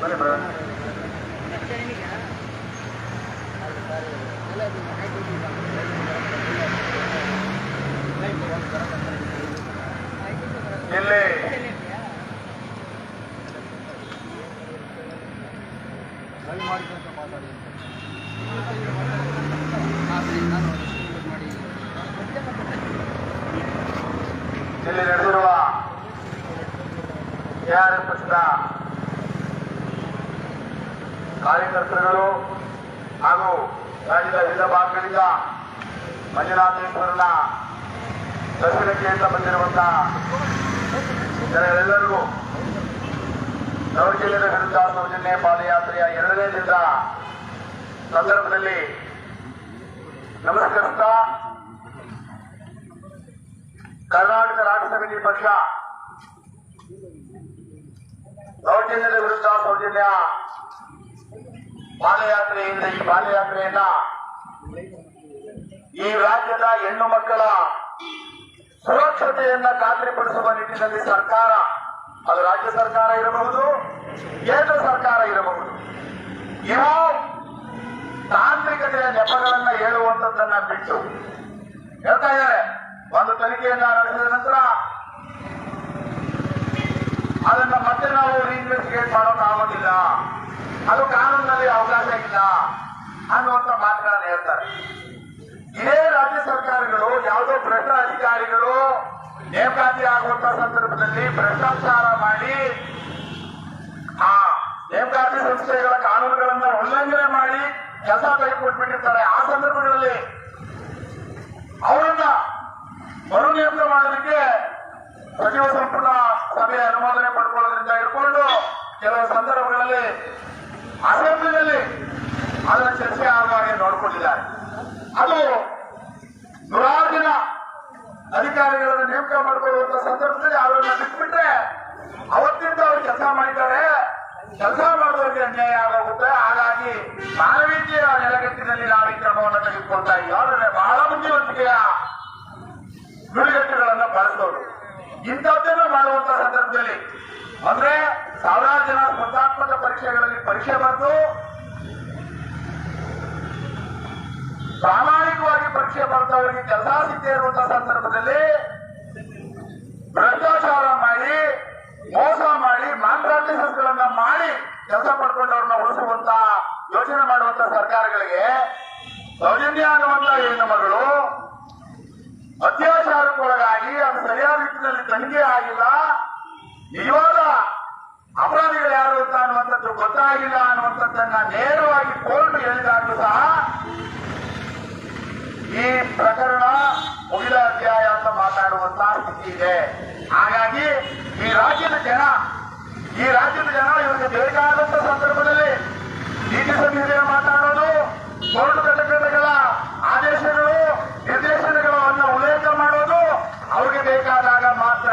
ಬನ್ನಿ ಪ್ರವೀಣ್ ಇಲ್ಲಿ ಇಲ್ಲಿ ಕಾರ್ಯಕರ್ತರುಗಳು ಹಾಗೂ ರಾಜ್ಯದ ವಿವಿಧ ಭಾಗಗಳಿಂದ ಮಂಜುನಾಥೇಶ್ವರನ ದರ್ಶನಕ್ಕೆ ಅಂತ ಬಂದಿರುವಂತಹ ಜನಗಳೆಲ್ಲರಿಗೂ ದೌರ್ಜನ್ಯದ ವಿರುದ್ಧ ಸೌಜನ್ಯ ಪಾದಯಾತ್ರೆಯ ಎರಡನೇ ದಿನದ ಸಂದರ್ಭದಲ್ಲಿ ನಮಸ್ಕರಿಸ್ತಾ ಕರ್ನಾಟಕ ರಾಜ್ಯ ಸಮಿತಿ ಪಕ್ಷ ದೌರ್ಜನ್ಯದ ವಿರುದ್ಧ ಸೌಜನ್ಯ ಪಾದಯಾತ್ರೆಯಿಂದ ಈ ಪಾದಯಾತ್ರೆಯನ್ನ ಈ ರಾಜ್ಯದ ಹೆಣ್ಣು ಮಕ್ಕಳ ಸುರಕ್ಷತೆಯನ್ನ ಖಾತ್ರಿಪಡಿಸುವ ನಿಟ್ಟಿನಲ್ಲಿ ಸರ್ಕಾರ, ಅದು ರಾಜ್ಯ ಸರ್ಕಾರ ಇರಬಹುದು, ಕೇಂದ್ರ ಸರ್ಕಾರ ಇರಬಹುದು. ಇವು ತಾಂತ್ರಿಕತೆಯ ನೆಪಗಳನ್ನ ಹೇಳುವಂತದ್ದನ್ನ ಬಿಟ್ಟು ಹೇಳ್ತಾ ಇದ್ದಾರೆ. ಒಂದು ತನಿಖೆಯನ್ನ ನಡೆಸಿದ ನಂತರ ಅದನ್ನ ಮತ್ತೆ ನಾವು ರೀಇನ್ವೆಸ್ಟಿಗೇಟ್ ಮಾಡೋಕ್ಕಾಗೋದಿಲ್ಲ ಅದು ಕಾನೂನಿನಲ್ಲಿ ಅವಕಾಶ ಇಲ್ಲ ಅನ್ನುವಂತ ಮಾತುಗಳನ್ನು ಹೇಳ್ತಾರೆ. ಇದೇ ರಾಜ್ಯ ಸರ್ಕಾರಗಳು, ಯಾವುದೋ ಭ್ರಷ್ಟ ಅಧಿಕಾರಿಗಳು ನೇಮಕಾತಿ ಆಗುವಂತ ಸಂದರ್ಭದಲ್ಲಿ ಭ್ರಷ್ಟಾಚಾರ ಮಾಡಿ, ಆ ನೇಮಕಾತಿ ಸಂಸ್ಥೆಗಳ ಕಾನೂನುಗಳನ್ನ ಉಲ್ಲಂಘನೆ ಮಾಡಿ ಕೆಲಸ ತೆಗೆದುಕೊಟ್ಬಿಟ್ಟಿರ್ತಾರೆ. ಆ ಸಂದರ್ಭಗಳಲ್ಲಿ ಅವರನ್ನ ಮರು ನೇಮಕ ಮಾಡೋದಕ್ಕೆ ಸಚಿವ ಸಂಪುಟ ಸಭೆ ಅನುಮೋದನೆ ಪಡ್ಕೊಳ್ಳೋದ್ರಿಂದ ಹಿಡ್ಕೊಂಡು ಕೆಲವು ಸಂದರ್ಭಗಳಲ್ಲಿ ಅಸೆಂಬ್ಲಿನಲ್ಲಿ ಅದರ ಚರ್ಚೆ ಆಗುವ ಹಾಗೆ ನೋಡ್ಕೊಂಡಿದ್ದಾರೆ. ಅದು ನೂರಾರು ಜನ ಅಧಿಕಾರಿಗಳನ್ನು ನೇಮಕ ಮಾಡಿಕೊಳ್ಳುವಂತ ಸಂದರ್ಭದಲ್ಲಿ ಅವರನ್ನ ಬಿಟ್ಬಿಟ್ರೆ ಅವತ್ತಿಂದ ಅವರು ಕೆಲಸ ಮಾಡಿದ್ದಾರೆ. ಕೆಲಸ ಮಾಡೋರಿಗೆ ಅನ್ಯಾಯ ಆಗೋಗುತ್ತೆ. ಹಾಗಾಗಿ ಮಾನವೀಯ ನೆಲೆಗಟ್ಟಿನಲ್ಲಿ ನಾವು ಈ ಕ್ರಮವನ್ನು ತೆಗೆದುಕೊಳ್ತಾ ಇದ್ದೀವಿ. ಬಹಳ ಬುದ್ಧಿವಂತಿಕೆಯ ನುಡಿಗಟ್ಟುಗಳನ್ನು ಬಳಸಿದವರು ಇಂಥದ್ದನ್ನು ಮಾಡುವಂತ ಸಂದರ್ಭದಲ್ಲಿ ಅಂದ್ರೆ ಸಾವಿರಾರು ಜನ ಸ್ಪರ್ಧಾತ್ಮಕ ಪರೀಕ್ಷೆಗಳಲ್ಲಿ ಪರೀಕ್ಷೆ ಬರೆದು ಪ್ರಾಮಾಣಿಕವಾಗಿ ಪರೀಕ್ಷೆ ಬರೆದವರಿಗೆ ಕೆಲಸ ಸಿಗದೆ ಇರುವಂತಹ ಸಂದರ್ಭದಲ್ಲಿ ಭ್ರಷ್ಟಾಚಾರ ಮಾಡಿ, ಮೋಸ ಮಾಡಿ ಗಳನ್ನ ಮಾಡಿ ಕೆಲಸ ಪಡ್ಕೊಂಡವ್ರನ್ನ ಉಳಿಸುವಂತ ಯೋಚನೆ ಮಾಡುವಂತ ಸರ್ಕಾರಗಳಿಗೆ ಸೌಜನ್ಯ ಅನ್ನುವಂತ ಹೆಣ್ಣು ಮಗಳು ಅತ್ಯಾಚಾರಕ್ಕೊಳಗಾಗಿ ಅದು ಸರಿಯಾದ ರೀತಿಯಲ್ಲಿ ತನಿಖೆ ಆಗಿಲ್ಲ. ನಿಜವಾದ ಅಪರಾಧಿಗಳು ಯಾರು ಅಂತ ಅನ್ನುವಂಥದ್ದು ಗೊತ್ತಾಗಿಲ್ಲ ಅನ್ನುವಂಥದ್ದನ್ನ ನೇರವಾಗಿ ಕೋರ್ಟ್ ಹೇಳಿದಾಗಲೂ ಸಹ ಈ ಪ್ರಕರಣ ಮುಗಿದ ಅಧ್ಯಾಯ ಅಂತ ಮಾತಾಡುವಂತಹ ಸ್ಥಿತಿ ಇದೆ. ಹಾಗಾಗಿ ಈ ರಾಜ್ಯದ ಜನ, ಈ ರಾಜ್ಯದ ಜನ ಇವರಿಗೆ ಬೇಕಾದಂತ ಸಂದರ್ಭದಲ್ಲಿ ನೀತಿ ಸಂಹಿತೆಯ ಮಾತಾಡೋದು, ಕೋರ್ಟ್ ಘಟಕಗಳ ಆದೇಶಗಳು, ನಿರ್ದೇಶನಗಳನ್ನು ಉಲ್ಲೇಖ ಮಾಡೋದು ಅವ್ರಿಗೆ ಬೇಕಾದಾಗ ಮಾತ್ರ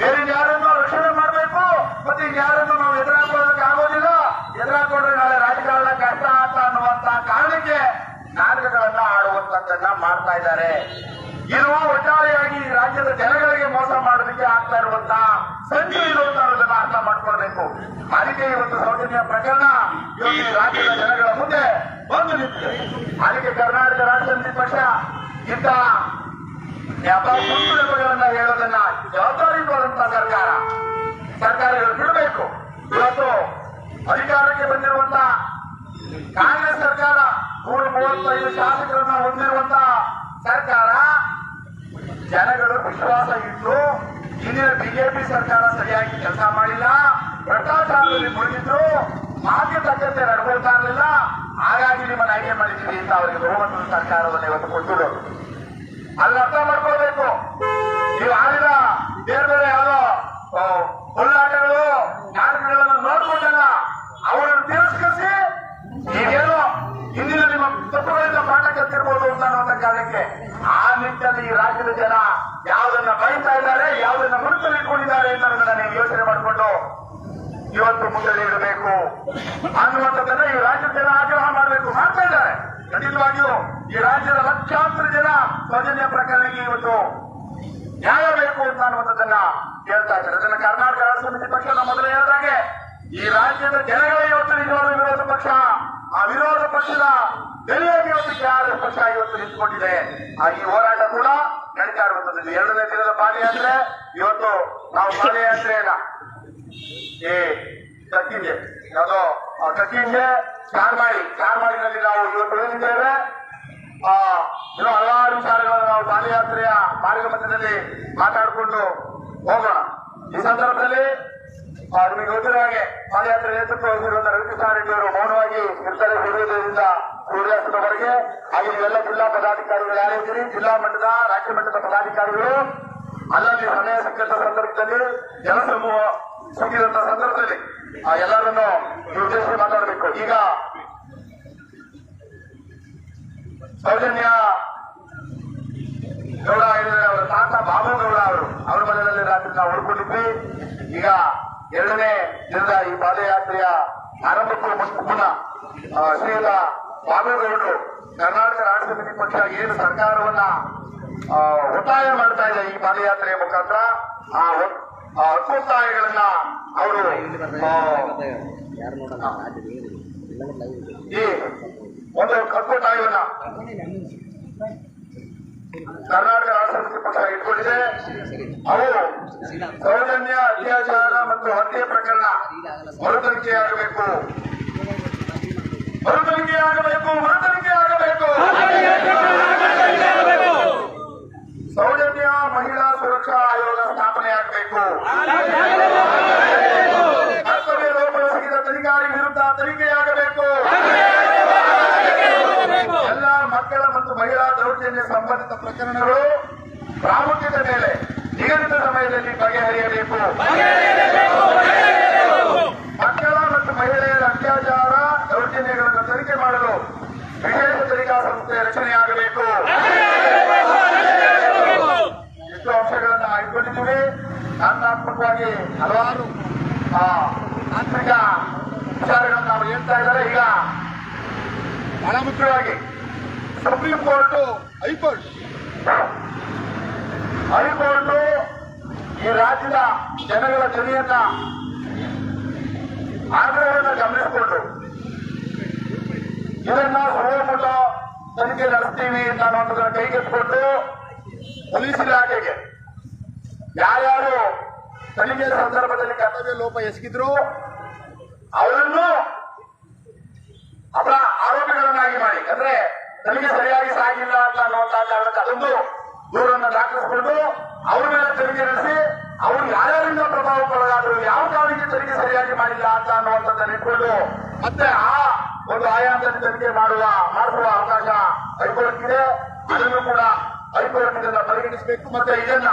ಬೇರೆ ಯಾರನ್ನು ರಕ್ಷಣೆ ಮಾಡಬೇಕು ಮತ್ತೆ ಯಾರನ್ನು ನಾವು ಎದುರಾಕೊಳ್ಳೋದಕ್ಕೆ ಆಗೋದಿಲ್ಲ ಎದುರಾಕೊಂಡ್ರೆ ನಾಳೆ ರಾಜಕಾರಣ ಕಷ್ಟ ಅಂತ ಅನ್ನುವಂತ ಕಾರಣಕ್ಕೆ ನಾಟಕಗಳನ್ನ ಆಡುವಂತದ್ದನ್ನ ಮಾಡ್ತಾ ಇದ್ದಾರೆ. ಇದು ಒಟ್ಟಾರೆಯಾಗಿ ರಾಜ್ಯದ ಜನಗಳಿಗೆ ಮೋಸ ಮಾಡೋದಕ್ಕೆ ಆಗ್ತಾ ಇರುವಂತ ಸಂಧಿ ಇದು ಅಂತ ಅನ್ನೋದನ್ನ ಅರ್ಥ ಮಾಡ್ಕೊಳ್ಬೇಕು. ಅದಕ್ಕೆ ಇವತ್ತು ಸೌಜನ್ಯ ಪ್ರಕರಣ. ಈ ರಾಜ್ಯದ ಜನಗಳ ಮುಂದೆ ಬಂದು ನಿಂತಿದೆ. ಅದಕ್ಕೆ ಕರ್ನಾಟಕ ರಾಜ್ಯ ಸಮಿತಿ ಪಕ್ಷ ವ್ಯಾಪಾರ ಸುಳ್ಳು ನೆಪಗಳನ್ನ ಹೇಳೋದನ್ನ ಜವಾಬ್ದಾರಿಯುತವಾದಂತಹ ಸರ್ಕಾರ. ಸರ್ಕಾರಗಳು ಬಿಡಬೇಕು. ಇವತ್ತು ಅಧಿಕಾರಕ್ಕೆ ಬಂದಿರುವಂತ ಕಾಂಗ್ರೆಸ್ ಸರ್ಕಾರ ನೂರ ಮೂವತ್ತೈದು ಶಾಸಕರನ್ನ ಹೊಂದಿರುವಂತ ಸರ್ಕಾರ, ಜನಗಳು ವಿಶ್ವಾಸ ಇಟ್ಟು ಇಂದಿನ ಬಿಜೆಪಿ ಸರ್ಕಾರ ಸರಿಯಾಗಿ ಕೆಲಸ ಮಾಡಿಲ್ಲ, ಭ್ರಷ್ಟಾಚಾರದಲ್ಲಿ ಮುಳುಗಿದ್ರು ಮಾತಿಗೆ ತಕ್ಕಂತೆ ನಡ್ಕೊಳ್ತಾ ಇರಲಿಲ್ಲ. ಹಾಗಾಗಿ ನಿಮ್ಮನ್ನ ಆಯ್ಕೆ ಮಾಡಿದ್ದೀವಿ ಅಂತ ಅವರಿಗೆ ಬಹುಮತದ ಸರ್ಕಾರವನ್ನು ಇವತ್ತು ಕೊಟ್ಟರು ಅಲ್ಲಿ ಅರ್ಥ ಮಾಡ್ಕೊಳ್ಬೇಕು. ನೀವು ಆಡಿದ ಬೇರೆ ಬೇರೆ ಯಾವುದೋ ಹೋರಾಟಗಳು ನೋಡ್ಕೊಂಡಲ್ಲ. ಅನ್ನುವಂಥ ಕಾರಣಕ್ಕೆ ಆ ನಿಟ್ಟಿನಲ್ಲಿ ಈ ರಾಜ್ಯದ ಜನ ಯಾವುದನ್ನ ಬಯಸ್ತಾ ಇದ್ದಾರೆ, ಯಾವುದನ್ನ ಮನಸ್ಸಲ್ಲಿ ಇಟ್ಕೊಂಡಿದ್ದಾರೆ ಅನ್ನೋದನ್ನ ನೀವು ಯೋಚನೆ ಮಾಡಿಕೊಂಡು ಇವತ್ತು ಮುಂದೆ ಇಡಬೇಕು ಅನ್ನುವಂಥದ್ದನ್ನ ಈ ರಾಜ್ಯದ ಜನ ಆಗ್ರಹ ಮಾಡಬೇಕು, ಮಾಡ್ತಾ ಇದ್ದಾರೆ. ಖಂಡಿತವಾಗಿಯೂ ಈ ರಾಜ್ಯದ ಲಕ್ಷಾಂತರ ಜನ ಸೌಜನ್ಯ ಪ್ರಕರಣಕ್ಕೆ ಇವತ್ತು ನ್ಯಾಯ ಬೇಕು ಅಂತ ಅನ್ನುವಂಥದ್ದನ್ನ ಹೇಳ್ತಾ ಇದ್ದಾರೆ. ಅದನ್ನ ಕರ್ನಾಟಕ ರಾಜ್ಯ ಸಮಿತಿ ಪಕ್ಷ ನಮ್ಮ ಮೊದಲೇ ಹೇಳಿದಾಗೆ ಈ ರಾಜ್ಯದ ಜನಗಳೇ ಇವತ್ತು ನಿಜವಾದ ವಿರೋಧ ಪಕ್ಷ. ಆ ವಿರೋಧ ಪಕ್ಷದ ಬೆಲೆಯಾಗಿ ಇವತ್ತು ಯಾರು ಪಕ್ಷ ನಿಂತ್ಕೊಂಡಿದೆ. ಈ ಹೋರಾಟ ಕೂಡ ನಡೀತಾ ಇರುವಂತದ್ದು ಎರಡನೇ ದಿನದ ಪಾದಯಾತ್ರೆ. ಇವತ್ತು ನಾವು ಪಾದಯಾತ್ರೆಯನ್ನ ಈ ಕಕ್ಕಿಗೆ ಆ ಕಕ್ಕಿಗೆ ಚಾರ್ಮಾಡಿ ಚಾರ್ಮಾಡಿನಲ್ಲಿ ನಾವು ಇವತ್ತು ಬೆಳೆದಿದ್ದೇವೆ ಆ, ಇನ್ನು ಹಲವಾರು ವಿಚಾರಗಳನ್ನು ನಾವು ಪಾದಯಾತ್ರೆಯ ಮಾರ್ಗ ಮಧ್ಯದಲ್ಲಿ ಮಾತಾಡಿಕೊಂಡು ಹೋಗೋಣ. ಈ ಸಂದರ್ಭದಲ್ಲಿ ನಿಮಗೆ ಗೊತ್ತಿರೋ ಹಾಗೆ ಪಾದಯಾತ್ರೆ ನೇತೃತ್ವ ವಹಿಸಿರುವಂತಹ ರವಿಕೃಷ್ಣ ರೆಡ್ಡಿ ಅವರು ಮೌನವಾಗಿ ಇರ್ತಾರೆ ಸೂರ್ಯೋದಯದಿಂದ ಸೂರ್ಯಾಸ್ತದವರೆಗೆ ಹಾಗೆ ಎಲ್ಲ ಜಿಲ್ಲಾ ಪದಾಧಿಕಾರಿಗಳು ಯಾರಿದ್ದೀರಿ ಜಿಲ್ಲಾ ಮಟ್ಟದ, ರಾಜ್ಯ ಮಟ್ಟದ ಪದಾಧಿಕಾರಿಗಳು, ಅಲ್ಲಲ್ಲಿ ಸಮಯ ಸಿಕ್ಕಂತ ಸಂದರ್ಭದಲ್ಲಿ ಜನಸಮೂಹ ಸಿಕ್ಕಿದಂತ ಸಂದರ್ಭದಲ್ಲಿ ಎಲ್ಲರನ್ನು ಉದ್ದೇಶಿಸಿ ಮಾತಾಡಬೇಕು. ಈಗ ಸೌಜನ್ಯ ಗೌಡ ಹೇಳಿದರೆ ಅವರ, ತಾತ ಬಾಬು ಗೌಡ ಅವರು, ಅವರ ಮನೆಯಲ್ಲಿ ರಾತ್ರಿ ನಾವು ಉಳ್ಕೊಂಡಿದ್ವಿ. ಈಗ ಎರಡನೇ ದಿನದ ಈ ಪಾದಯಾತ್ರೆಯ ಆರಂಭಕ್ಕೂ ಮುನ್- ಮುನ್ನ ಶ್ರೀಯುತ ಬಾಬುಗೌಡರು ಕರ್ನಾಟಕ ರಾಷ್ಟ್ರ ಸಮಿತಿ ಪಕ್ಷ ಏನು ಸರ್ಕಾರವನ್ನ ಒತ್ತಾಯ ಮಾಡ್ತಾ ಇದೆ ಈ ಪಾದಯಾತ್ರೆಯ ಮುಖಾಂತರ, ಆ ಹಕ್ಕೊತ್ತಾಯಗಳನ್ನ ಅವರು ಈ ಒಂದು ಹಕ್ಕೊತ್ತಾಯವನ್ನ ಕರ್ನಾಟಕ ರಾಷ್ಟ್ರ ಸಮಿತಿ ಪಕ್ಷ ಇಟ್ಕೊಂಡಿದೆ. ಅವು ಸೌಜನ್ಯ, ಅತ್ಯಾಚಾರ ಮತ್ತು ಹತ್ಯೆ ಪ್ರಕರಣ ಮರುತನಿಖೆಯಾಗಬೇಕು ಮರುತನಿಖೆಯಾಗಬೇಕು ಆಗಬೇಕು ಸೌಜನ್ಯ ಮಹಿಳಾ ಸುರಕ್ಷಾ ಆಯೋಗ ಸ್ಥಾಪನೆಯಾಗಬೇಕು ಕರ್ತವ್ಯ ಲೋಪವೆಸಗಿದ ತನಿಖಾರಿ ವಿರುದ್ಧ ತನಿಖೆಯಾಗಬೇಕು. ಎಲ್ಲ ಮಕ್ಕಳ ಮತ್ತು ಮಹಿಳಾ ದೌರ್ಜನ್ಯ ಸಂಬಂಧಿತ ಪ್ರಕರಣಗಳು ಪ್ರಾಮುಖ್ಯತೆ ಮೇಲೆ ನಿಗದಿತ ಸಮಯದಲ್ಲಿ ಬಗೆಹರಿಯಬೇಕು ಮಕ್ಕಳ ಮತ್ತು ಮಹಿಳೆಯರ ಅತ್ಯಾಚಾರ ದೌರ್ಜನ್ಯಗಳನ್ನು ತನಿಖೆ ಮಾಡಲು ವಿಶೇಷ ತನಿಖಾ ರಚನೆಯಾಗಬೇಕು ಎಷ್ಟು ಅಂಶಗಳನ್ನ ಆಯ್ಕೊಂಡಿದ್ದೀವಿ? ಕಾನೂನಾತ್ಮಕವಾಗಿ ಹಲವಾರು ಆ, ತಾಂತ್ರಿಕ ವಿಚಾರಗಳನ್ನು ನಾವು ಹೇಳ್ತಾ ಇದ್ದಾರೆ. ಈಗ ಬಹಳ ಮುಖ್ಯವಾಗಿ ಸುಪ್ರೀಂ ಕೋರ್ಟ್ ಹೈಕೋರ್ಟ್. ಹೈಕೋರ್ಟ್ ಈ ರಾಜ್ಯದ ಜನಗಳ ಧ್ವನಿಯನ್ನ ಆಗ್ರಹವನ್ನು ಗಮನಿಸಿಕೊಂಡು ಇದನ್ನ ಸರ್ವಮೂಲ ತನಿಖೆ ನಡೆಸ್ತೀವಿ ಅಂತ ಅನ್ನೋದನ್ನ ಕೈಗೆತ್ತಿಕೊಂಡು ಪೊಲೀಸ್ ಇಲಾಖೆಗೆ. ಯಾರ್ಯಾರು ತನಿಖೆ ಸಂದರ್ಭದಲ್ಲಿ ಕರ್ತವ್ಯ ಲೋಪ ಎಸಗಿದ್ರು, ಅವರನ್ನು ಅವರ ಆರೋಪಿಗಳನ್ನಾಗಿ ಮಾಡಿ. ಅಂದ್ರೆ ತನಿಖೆ ಸರಿಯಾಗಿ ಸಾಗಿಲ್ಲ ಅಂತ ಅನ್ನುವಂತ ಕಾರಣಕ್ಕೆ ಅದೊಂದು ದೂರನ್ನು ದಾಖಲಿಸಿಕೊಂಡು ಅವ್ರ ಮೇಲೆ ತನಿಖೆ ನಡೆಸಿ, ಅವರು ಯಾರ್ಯಾರಿಂದ ಪ್ರಭಾವಕ್ಕೊಳಗಾದ್ರು, ಯಾವ ಕಾರಣಕ್ಕೆ ತನಿಖೆ ಸರಿಯಾಗಿ ಮಾಡಿಲ್ಲ ಅಂತ ಅನ್ನುವಂಥದ್ದನ್ನು ಇಟ್ಕೊಂಡು ಮತ್ತೆ ಆ ಒಂದು ಆಯಾಸ ತನಿಖೆ ಮಾಡುವ ಮಾಡಿಸುವ ಅವಕಾಶ ಹೈಕೋರ್ಟ್ಗಿದೆ. ಅದನ್ನು ಕೂಡ ಹೈಕೋರ್ಟ್ ಇದನ್ನ ಪರಿಗಣಿಸಬೇಕು. ಮತ್ತೆ ಇದನ್ನ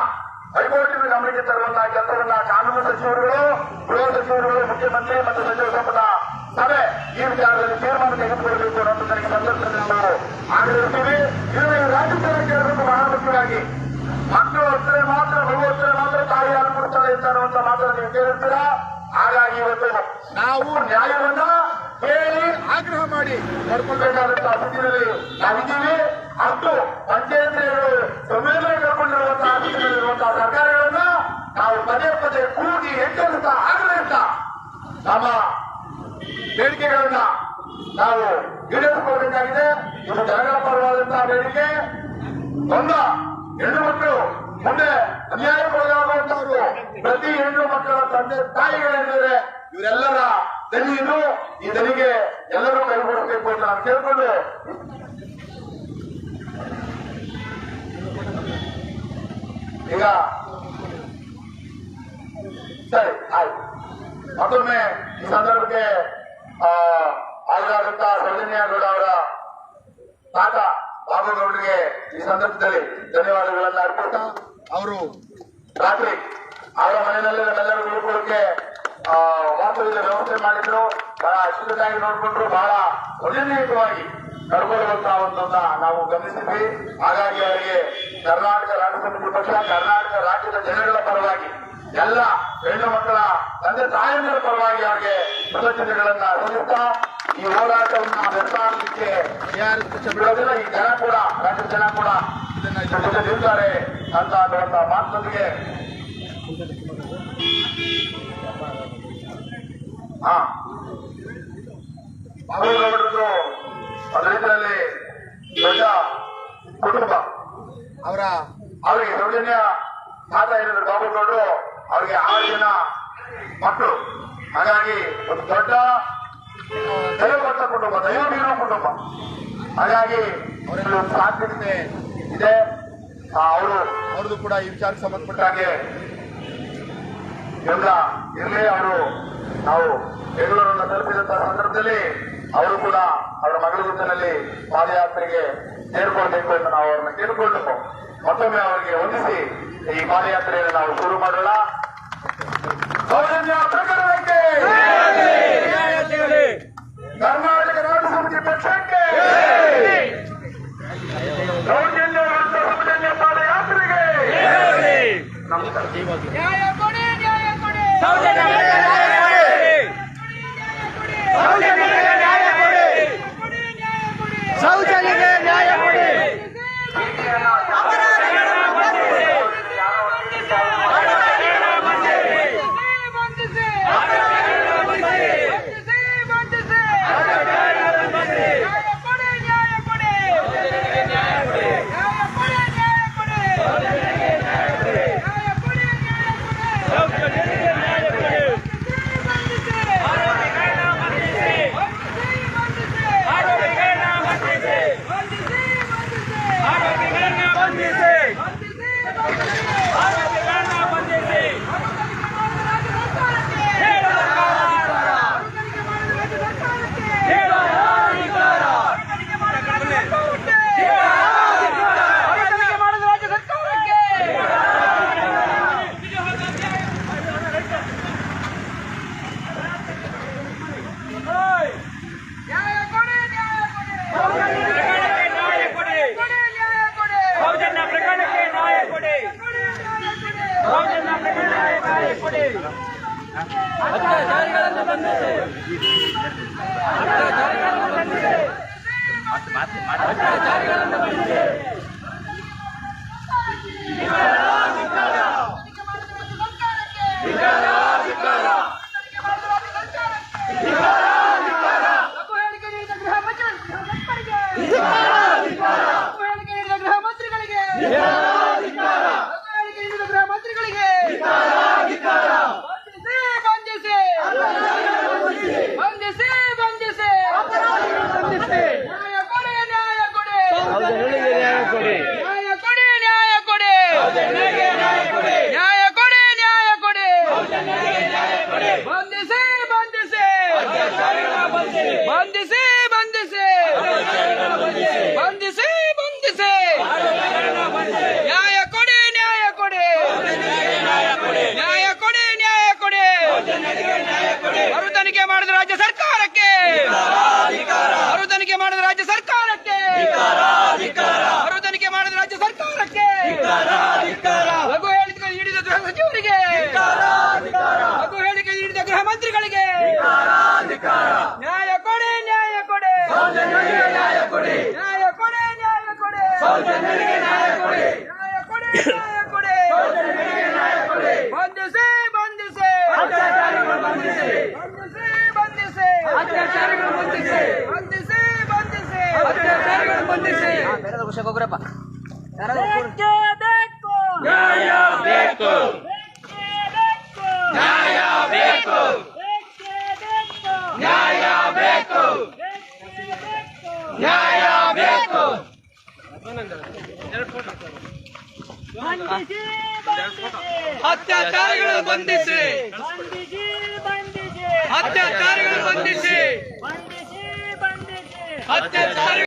ಹೈಕೋರ್ಟಿನ ಗಮನಕ್ಕೆ ತರುವಂತಹ ಕೆಲಸವನ್ನ ಕಾನೂನು ಸಚಿವರುಗಳು, ಗೃಹ ಸಚಿವರುಗಳು, ಮುಖ್ಯಮಂತ್ರಿ ಮತ್ತು ಸಚಿವ ಸಂಪುಟ ಸಭೆ ಈ ವಿಚಾರದಲ್ಲಿ ತೀರ್ಮಾನ ತೆಗೆದುಕೊಳ್ಳಬೇಕು ಅನ್ನೋದು ನನಗೆ ಸಂದರ್ಭದಲ್ಲಿ ನಾವು ಆಗ್ರಹಿಸ್ತೀವಿ. ಇದನ್ನು ರಾಜ್ಯ ಸರ್ಕಾರ ಕೇಳಬೇಕು ಬಹಳ ಮುಖ್ಯವಾಗಿ ಮಕ್ಕಳು ಹೊತ್ತರೆ ಮಾತ್ರ, ಮಗು ಹೊತ್ತರೆ ಮಾತ್ರ, ತಾಯಿ ಹಾಲು ಕೊಡ್ತಾರೆ ಅಂತ ಅನ್ನುವಂತ ಮಾತನ್ನು ನೀವು ಕೇಳಿರ್ತೀರಾ? ಹಾಗಾಗಿ ಇವತ್ತು ನಾವು ನ್ಯಾಯವನ್ನ ಕೇಳಿ ಆಗ್ರಹ ಮಾಡಿ ನಡ್ಕೊಳ್ಬೇಕಾದಂತಹ ಸ್ಥಿತಿಯಲ್ಲಿ ನಾವಿದ್ದೀವಿ. ಮತ್ತು ಪಂಚಾಯತ್ರಿಗಳು ಸಂವೇದನೆ ಕರ್ಕೊಂಡಿರುವಂತಹ ಸ್ಥಿತಿಯಲ್ಲಿರುವಂತಹ ಸರ್ಕಾರಗಳನ್ನ ನಾವು ಪದೇ ಪದೇ ಕೂಗಿ ಎಚ್ಚರಿಸ್ತಾ ಆಗ್ರಹಿಸ್ತಾ ನಮ್ಮ ಬೇಡಿಕೆಗಳನ್ನ ನಾವು ಈಡೇರಿಸಿಕೊಳ್ಬೇಕಾಗಿದೆ. ಇದು ಜನಗಳ ಪರವಾದಂತಹ ಬೇಡಿಕೆ. ಒಂದ, ಹೆಣ್ಣು ಮಕ್ಕಳು ಮುಂದೆ ಅನ್ಯಾಯಕ್ಕೊಳಗಾಗುವಂತಹವರು ಪ್ರತಿ ಹೆಣ್ಣು ಮಕ್ಕಳ ತಂದೆ ತಾಯಿಗಳಿದ್ದಾರೆ ಇವರೆಲ್ಲರ ದನಿ ಇದು ಈ ದನಿಗೆ ಎಲ್ಲರೂ ಕೈಗೊಳ್ಳಬೇಕು ಅಂತ ನಾನು ಕೇಳ್ಕೊಂಡೆ. ಈಗ ಸರಿ ಆಯ್ತು. ಮತ್ತೊಮ್ಮೆ ಈ ಸಂದರ್ಭಕ್ಕೆ ಆ, ಹಾಜರಾದಂತ ಸೌಜನ್ಯ ಗೌಡ ಅವರ ತಾತ ಬಾಬುಗೌಡರಿಗೆ ಈ ಸಂದರ್ಭದಲ್ಲಿ ಧನ್ಯವಾದಗಳನ್ನ ಅರ್ಪಿಸ್ತಾ ಅವರು ರಾತ್ರಿ ಅವರ ಮನೆಯಲ್ಲಿ ನಮ್ಮೆಲ್ಲರೂ ಉಳ್ಕೊಳ್ಳೋಕೆ ಆ, ವಾಸವಿದ ವ್ಯವಸ್ಥೆ ಮಾಡಿದ್ರು. ಬಹಳ ಅಚ್ಚುಕಟ್ಟಾಗಿ ನೋಡಿಕೊಂಡ್ರು ಬಹಳ ಒಳ್ಳೆಯವಾಗಿ ನಡ್ಕೊಳ್ಳುವಂತಹ ಒಂದನ್ನ ನಾವು ಗಮನಿಸಿದ್ವಿ. ಹಾಗಾಗಿ ಅವರಿಗೆ ಕರ್ನಾಟಕ ರಾಜ್ಯ ಸಮಿತಿ ಪಕ್ಷ, ಕರ್ನಾಟಕ ರಾಜ್ಯದ ಜನಗಳ ಪರವಾಗಿ, ಎಲ್ಲ ಹೆಣ್ಣು ಮಕ್ಕಳ ತಂದೆ ತಾಯಂದಿರ ಪರವಾಗಿ ಅವರಿಗೆ ಕೃತಜ್ಞತೆಗಳನ್ನ ಸಲ್ಲಿಸ್ತಾ, ಈ ಹೋರಾಟವನ್ನ ನಿರ್ಮಾಣಕ್ಕೆ ಬಿಡೋದಿಲ್ಲ. ಈ ಜನ ಕೂಡ, ರಾಜ್ಯದ ಜನ ಕೂಡ ಇದನ್ನ ಜೊತೆಗೆ ಜೊತೆ ನಿಲ್ತಾರೆ ಅಂತ ಅನ್ನುವಂತಹ ಮಾತಿನೊಂದಿಗೆ ಹಾ. ಒಂದು ರೀತಿಯಲ್ಲಿ ದೊಡ್ಡ ಕುಟುಂಬ. ಅವರ ಅವರಿಗೆ ಸೌಜನ್ಯ ತಾತ ಇರೋದು ಬಾಬುಗೌಡರು ಅವರಿಗೆ ಆರು ಜನ ಮಕ್ಕಳು. ಹಾಗಾಗಿ ಒಂದು ದೊಡ್ಡ ದೈವಭಕ್ತ ಕುಟುಂಬ ದೈವವೀರ ಕುಟುಂಬ. ಹಾಗಾಗಿ ಅವರಲ್ಲಿ ಒಂದು ಸಾಧ್ಯತೆ ಇದೆ. ಅವರು ಅವ್ರದ್ದು ಕೂಡ ಈ ವಿಚಾರಕ್ಕೆ ಸಂಬಂಧಪಟ್ಟ ಹಾಗೆ ಎಲ್ಲ ಇರಲಿ ಅವರು ನಾವು ಬೆಂಗಳೂರನ್ನು ತಲುಪಿದಂತಹ ಸಂದರ್ಭದಲ್ಲಿ ಅವರು ಕೂಡ ಅವರ ಮಗಳ ಜೊತೆಯಲ್ಲಿ ಪಾದಯಾತ್ರೆಗೆ ಸೇರ್ಕೊಳ್ಬೇಕು ಎಂದು ನಾವು ಅವರನ್ನು ಕೇಳಿಕೊಂಡು ಮತ್ತೊಮ್ಮೆ ಅವರಿಗೆ ವಂದಿಸಿ ಈ ಪಾದಯಾತ್ರೆಯನ್ನು ನಾವು ಶುರು ಮಾಡೋಣ ಸೌಜನ್ಯ ಪ್ರಕರಣಕ್ಕೆ ಕರ್ನಾಟಕ ರಾಜ್ಯ ಸಮಿತಿ ಪಕ್ಷಕ್ಕೆ ಸೌಜನ್ಯ ವಿರುದ್ಧ ಸೌಜನ್ಯ ಪಾದಯಾತ್ರೆಗೆ ನಮಸ್ಕಾರ ನ್ಯಾಯ ಕೊಡಿ ನ್ಯಾಯ ಕೊಡಿ ಸೌಜನ್ಯಗಳಿಗೆ ನ್ಯಾಯ ಕೊಡಿ ಸೌಜನ್ಯಗಳಿಗೆ ನ್ಯಾಯ ಕೊಡಿ ಕೊಡಿ ನ್ಯಾಯ ಕೊಡಿ ಸೌಜನ್ಯಗೆ ನ್ಯಾಯ ಕೊಡಿ ಬಂಧಿಸಿ ಬಂಧಿಸಿ ಬಂಧಿಸಿ ನ್ಯಾಯ ಕೊಡಿ ನ್ಯಾಯ ಕೊಡಿ ನ್ಯಾಯ ಕೊಡಿ ನ್ಯಾಯ ಕೊಡಿ ನ್ಯಾಯ ಕೊಡಿ ನ್ಯಾಯ ಕೊಡಿ ನ್ಯಾಯ ಕೊಡಿ ಬಂಧಿಸಿ ಆರೋಪಿಗಳನ್ನ ಬಂಧಿಸಿ ಆರೋಪಿಗಳನ್ನ ಬಂಧಿಸಿ ಆರೋಪಿಗಳನ್ನ ಬಂಧಿಸಿ ಹೇಳೋ ಹೇಳೋ ಅಧಿಕಾರ ಪ್ರಕರಣಕ್ಕೆ ನ್ಯಾಯ ಕೊಡಿ ಸೌಜನ್ಯ ಪ್ರಕರಣಕ್ಕೆ ನ್ಯಾಯ ಕೊಡಿ ಸೌಜನ್ಯ ಪ್ರಕರಣಕ್ಕೆ ನ್ಯಾಯ ಕೊಡಿ ಅತ್ಯಾಚಾರಿಗಳನ್ನು ಬಂಧಿಸಿ ಅತ್ಯಾಚಾರಿಗಳನ್ನು ಬಂಧಿಸಿ ಅತ್ಯಾಚಾರಿಗಳನ್ನು ಬಂಧಿಸಿ ಗೃಹ ಮಂತ್ರಿಗಳಿಗೆ ಗೃಹ ಮಂತ್ರಿಗಳಿಗೆ ಬಂಧಿಸಿ ಬಂಧಿಸಿ ಬಂಧಿಸಿ ಬಂಧಿಸಿ ನ್ಯಾಯ ಕೊಡಿ ನ್ಯಾಯ ಕೊಡಿ ನ್ಯಾಯ ಕೊಡಿ ನ್ಯಾಯ ಕೊಡಿ ನ್ಯಾಯ ಕೊಡಿ ನ್ಯಾಯ ಕೊಡಿ ಬಂಧಿಸಿ ಬಂಧಿಸಿ ಬಂಧಿಸಿ ಬಂಧಿಸಿ ಬಂಧಿಸಿ ಬಂಧಿಸಿ ನ್ಯಾಯ ಕೊಡಿ ನ್ಯಾಯ ಕೊಡಿ ನ್ಯಾಯ ಕೊಡಿ ನ್ಯಾಯ ಕೊಡಿ ಮರು ತನಿಖೆ ಮಾಡಿದ ರಾಜ್ಯ ಸರ್ಕಾರಕ್ಕೆ. ಮರು ತನಿಖೆ ಮಾಡಿದ ರಾಜ್ಯ ಸರ್ಕಾರಕ್ಕೆ ಮರು ತನಿಖೆ ಮಾಡಿದ ರಾಜ್ಯ ಸರ್ಕಾರಕ್ಕೆ ಲಘು ಹೇಳಿಕೆ ನೀಡಿದ ಗೃಹ ಸಚಿವರಿಗೆ ಲಘು ಹೇಳಿಕೆ ನೀಡಿದ ಗೃಹ ಮಂತ್ರಿಗಳಿಗೆ ನ್ಯಾಯ ಕೊಡಿ ನ್ಯಾಯ ಕೊಡಿ ನ್ಯಾಯ ಕೊಡಿ ನ್ಯಾಯ ಕೊಡಿ ನ್ಯಾಯ ಕೊಡಿ ನ್ಯಾಯ ಕೊಡಿ ನ್ಯಾಯ ಕೊಡಿ ಬಂಧಿಸಿ ಬಂಧಿಸಿ ಬಂಧಿಸಿ ಬಂಧಿಸಿ ಬಂಧಿಸಿ ಬಂಧಿಸಿ ಬಂಧಿಸಿ ಬೇರೆ ವಿಷಯಕ್ಕೆ ಹೋಗ್ರಪ್ಪ ಬೇಕು ನ್ಯಾಯ ಬೇಕು ನ್ಯಾಯ ಬೇಕು ನ್ಯಾಯ ಬೇಕು ನ್ಯಾಯ ಬೇಕು ಅತ್ಯಾಚಾರಿಗಳು ಬಂಧಿಸಿ ಬಂಧಿಸಿ ಬಂಧಿಸಿ ಅತ್ಯಾಚಾರಿಗಳು ಬಂಧಿಸಿ ಅತ್ಯಾಚಾರಿ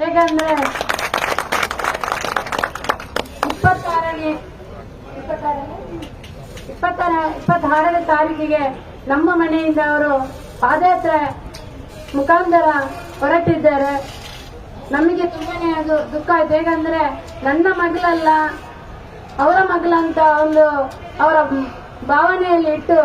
ಹೇಗಂದ್ರೆ ಇಪ್ಪತ್ತಾರನೇ ಇಪ್ಪತ್ತಾರನೇ, ಇಪ್ಪತ್ತಾರ, ಇಪ್ಪತ್ತಾರನೇ ತಾರೀಕಿಗೆ ನಮ್ಮ ಮನೆಯಿಂದ ಅವರು ಪಾದಯಾತ್ರೆ ಮುಖಾಂತರ ಹೊರಟಿದ್ದಾರೆ. ನಮಗೆ ತುಂಬಾನೇ ಅದು ದುಃಖ ಆಯ್ತು. ಹೇಗಂದ್ರೆ ನನ್ನ ಮಗಳಲ್ಲ, ಅವರ ಮಗಳಂತ ಒಂದು ಅವರ ಭಾವನೆಯಲ್ಲಿ ಇಟ್ಟು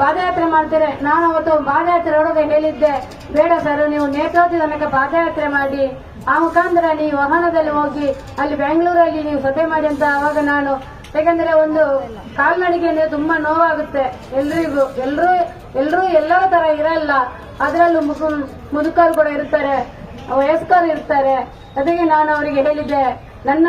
ಪಾದಯಾತ್ರೆ ಮಾಡ್ತಾರೆ. ನಾನು ಅವತ್ತು ಪಾದಯಾತ್ರೆ ಒಳಗೆ ಹೇಳಿದ್ದೆ. ಬೇಡ ಸರ್, ನೀವು ನೇತ್ರಾವತಿ ತನಕ ಪಾದಯಾತ್ರೆ ಮಾಡಿ. ಆ ಮುಖಾಂತರ ನೀವು ವಾಹನದಲ್ಲಿ ಹೋಗಿ ಅಲ್ಲಿ ಬೆಂಗಳೂರಲ್ಲಿ ನೀವು ಸಭೆ ಮಾಡಿ ಅಂತ ಅವಾಗ ನಾನು, ಯಾಕಂದ್ರೆ ಒಂದು ಕಾಲ್ನಡಿಗೆ ಅಂದ್ರೆ ತುಂಬಾ ನೋವಾಗುತ್ತೆ. ಎಲ್ರಿಗೂ ಎಲ್ಲರೂ ಎಲ್ಲರೂ ಎಲ್ಲರ ತರ ಇರಲ್ಲ. ಅದರಲ್ಲೂ ಮುಖ, ಮುದುಕರು ಕೂಡ ಇರ್ತಾರೆ. ವಯಸ್ಕರು ಇರ್ತಾರೆ. ಅದಕ್ಕೆ ನಾನು ಅವರಿಗೆ ಹೇಳಿದ್ದೆ. ನನ್ನ